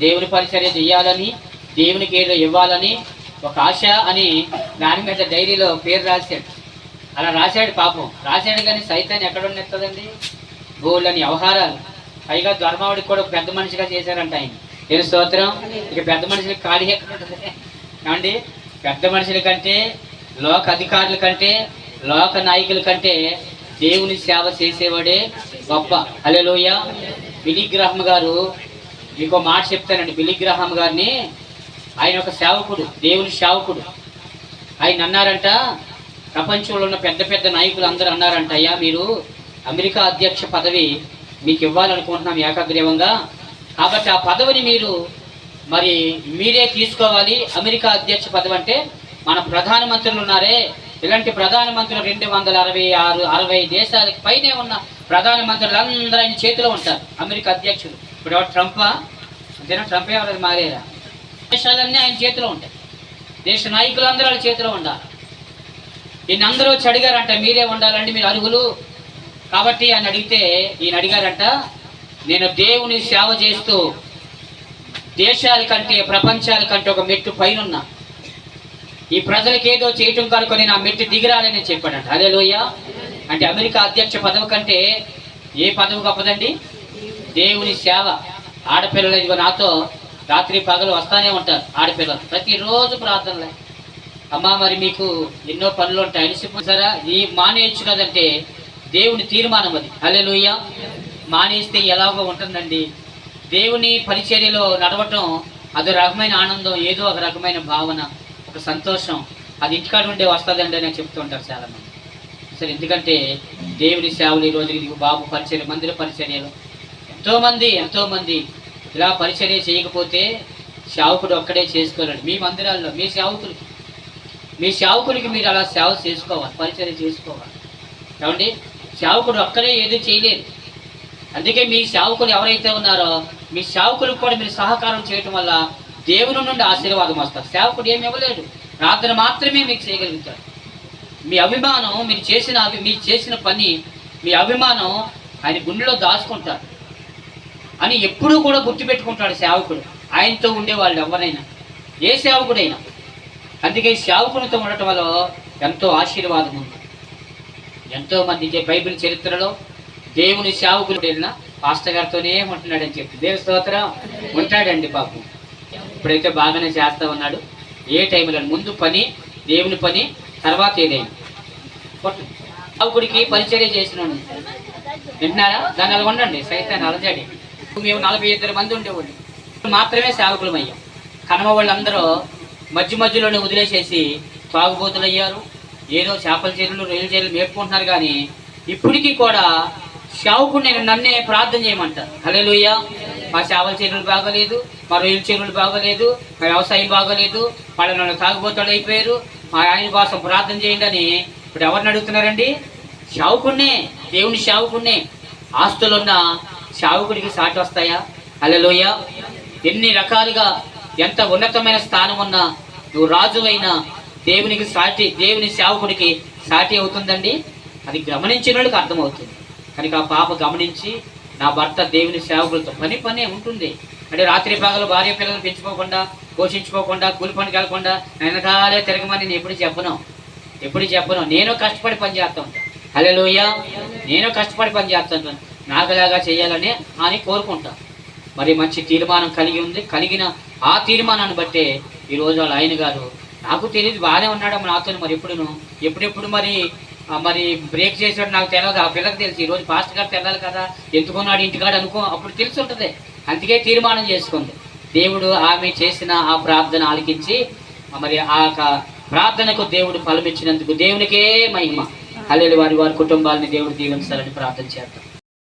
దేవుని పరిచర్య చేయాలని దేవునికి ఏదో ఇవ్వాలని ఒక ఆశ అని దాని మీద డైరీలో పేరు రాశాడు. అలా రాశాడు పాపం. రాశాడు కానీ సైతాన్ని ఎక్కడుండి ఉన్నదండి గోళ్ళని వ్యవహారాలు పైగా ధర్మావుడికి కూడా ఒక పెద్ద మనిషిగా చేశారంట ఆయన. నేను స్తోత్రం? ఇక పెద్ద మనుషులకి ఖాళీ ఎక్కడుంటుంది? పెద్ద మనుషుల కంటే లోక అధికారుల కంటే లోక నాయకుల కంటే దేవుని సేవ చేసేవాడే గొప్ప. లోయ వినిగ్రహం గారు మీకు మాట చెప్తానండి. బిలిగ్రహం గారిని ఆయన ఒక సేవకుడు దేవుని సేవకుడు. ఆయన అన్నారంట ప్రపంచంలో ఉన్న పెద్ద పెద్ద నాయకులు అందరూ అన్నారంట అయ్యా మీరు అమెరికా అధ్యక్ష పదవి మీకు ఇవ్వాలనుకుంటున్నాం ఏకాగ్రీవంగా. కాబట్టి ఆ పదవిని మీరు మరి మీరే తీసుకోవాలి. అమెరికా అధ్యక్ష పదవి అంటే మన ప్రధానమంత్రులు ఉన్నారే. ఇలాంటి ప్రధానమంత్రులు రెండు వందల అరవై ఆరు అరవై దేశాలకు పైనే ఉన్న ప్రధానమంత్రులు అందరూ ఆయన చేతిలో ఉంటారు. అమెరికా అధ్యక్షుడు. ఇప్పుడు ఎవరు? ట్రంపా? అంతేనా? ట్రంప్ ఎవరు మారేరా? దేశాలన్నీ ఆయన చేతిలో ఉంటాయి. దేశ నాయకులు అందరూ వాళ్ళ చేతిలో ఉండాలి. ఈయన అందరూ వచ్చి అడిగారంట మీరే ఉండాలండి మీరు అరుగులు కాబట్టి ఆయన అడిగితే ఈయన అడిగారంట నేను దేవుని సేవ చేస్తూ దేశాల కంటే ప్రపంచాల కంటే ఒక మెట్టు పైన ఈ ప్రజలకు ఏదో చేయటం నేను నా మెట్టు దిగిరాలని చెప్పాడంట. అదే లోయ అంటే అమెరికా అధ్యక్ష పదవి కంటే ఏ పదవి గొప్పదండి? దేవుని సేవ. ఆడపిల్లలు ఇదిగో నాతో రాత్రి పగలు వస్తానే ఉంటారు ఆడపిల్లలు. ప్రతిరోజు ప్రార్థనలే. అమ్మా మరి మీకు ఎన్నో పనులు ఉంటాయి. అలిసిపోతారా? ఈ మానేయచ్చు కదంటే దేవుని తీర్మానం అది. అలే లూయ మానేస్తే ఎలాగో ఉంటుందండి. దేవుని పరిచర్యలో నడవటం అదో రకమైన ఆనందం ఏదో ఒక రకమైన భావన ఒక సంతోషం. అది ఇంటికాడ ఉండే వస్తుందండి అని చెప్తూ ఉంటారు చాలామంది. అసలు ఎందుకంటే దేవుని సేవలు ఈ రోజు బాబు పరిచర్య మందిర పరిచర్యలు. ఎంతోమంది ఎంతోమంది ఇలా పరిచర్య చేయకపోతే సేవకుడు ఒక్కడే చేసుకోలేడు. మీ మందిరాల్లో మీ సేవకులకి మీ సేవకునికి మీరు అలా సేవ చేసుకోవాలి పరిచర్య చేసుకోవాలి. ఏమండి? సేవకుడు ఒక్కడే ఏది చేయలేదు అందుకే మీ సేవకులు ఎవరైతే ఉన్నారో మీ సేవకులకు కూడా మీరు సహకారం చేయటం వల్ల దేవుని నుండి ఆశీర్వాదం వస్తారు సేవకుడు ఏమి ఇవ్వలేడు. ప్రార్థన మాత్రమే మీకు చేయగలుగుతాడు. మీ అభిమానం మీరు చేసిన అభి మీరు చేసిన పని మీ అభిమానం ఆయన గుండెలో దాచుకుంటారు. అని ఎప్పుడూ కూడా గుర్తుపెట్టుకుంటాడు సేవకుడు. ఆయనతో ఉండేవాళ్ళు ఎవరైనా ఏ సేవకుడైనా. అందుకే సేవకునితో ఉండటం వల్ల ఎంతో ఆశీర్వాదం ఉంది. ఎంతో మంది బైబిల్ చరిత్రలో దేవుని సేవకుడు వెళ్ళిన పాస్టర్ గారితోనే ఉంటున్నాడని చెప్పి. దేవుని స్తోత్రం. ఉంటాడండి పాపం ఇప్పుడైతే బాగానే చేస్తా ఉన్నాడు. ఏ టైంలో? ముందు పని దేవుని పని తర్వాత ఏదైనా పరిచర్య చేసిన వింటున్నారా దాన్ని అలా ఉండండి సైతాన్ని అలజడి. మేము నలభై ఇద్దరు మంది ఉండేవాళ్ళు. మాత్రమే సేవకులం అయ్యాం. కనమ వాళ్ళందరూ మధ్య మధ్యలోనే వదిలేసేసి తాగుబోతులు అయ్యారు. ఏదో చేపల చీరలు రొయ్యల చీరలు మేపుకుంటున్నారు కానీ ఇప్పటికీ కూడా సేవకుడు నేను నన్నే ప్రార్థన చేయమంటారు. హలేలుయ్య మా చేపల చేతులు బాగోలేదు మా రొయ్యల చేతులు బాగోలేదు మా వ్యవసాయం బాగోలేదు వాళ్ళు నన్ను తాగుబోతులు అయిపోయారు. మా ఆయన కోసం ప్రార్థన చేయండి అని ఇప్పుడు ఎవరిని అడుగుతున్నారండి? శావుకున్నే దేవుని శావుకున్నే ఆస్తులున్న శావుకుడికి సాటి వస్తాయా? అల్లలోయ ఎన్ని రకాలుగా ఎంత ఉన్నతమైన స్థానం ఉన్నా నువ్వు రాజు అయినా దేవునికి సాటి దేవుని సేవకుడికి సాటి అవుతుందండి? అది గమనించిన వాళ్ళకి అర్థమవుతుంది. కనుక ఆ పాప గమనించి నా భర్త దేవుని సేవకులతో పని పనే ఉంటుంది. అంటే రాత్రి పగలు భార్య పిల్లలు పెంచుకోకుండా పోషించుకోకుండా కూలి పనికి వెళ్ళకుండా వెనకాలే తిరగమని నేను ఎప్పుడు చెప్పను. ఎప్పుడు చెప్పను. నేను కష్టపడి పని చేస్తా ఉంటాను. హలోయ నేను కష్టపడి పని చేస్తాను నాకులాగా చేయాలని అని కోరుకుంటా. మరి మంచి తీర్మానం కలిగి ఉంది. కలిగిన ఆ తీర్మానాన్ని బట్టే ఈరోజు వాళ్ళ ఆయన గారు నాకు తెలియదు బాగానే ఉన్నాడు నాతో మరి ఎప్పుడును? ఎప్పుడెప్పుడు మరి మరి బ్రేక్ చేసాడు నాకు తెలియదు ఆ పిల్లకి తెలుసు ఈరోజు పాస్టర్ గారు తెలాలి కదా. ఎందుకున్నాడు ఇంటికాడ అనుకో అప్పుడు తెలిసి ఉంటుంది అందుకే తీర్మానం చేసుకుంది. దేవుడు ఆమె చేసిన ఆ ప్రార్థన ఆలకించి మరి ఆ ప్రార్థనకు దేవుడు ఫలమిచ్చినందుకు దేవునికే మహిమ. హల్లెలూయా. వారి వారి కుటుంబాలని దేవుడు దీవించాలని ప్రార్థన చేద్దాం.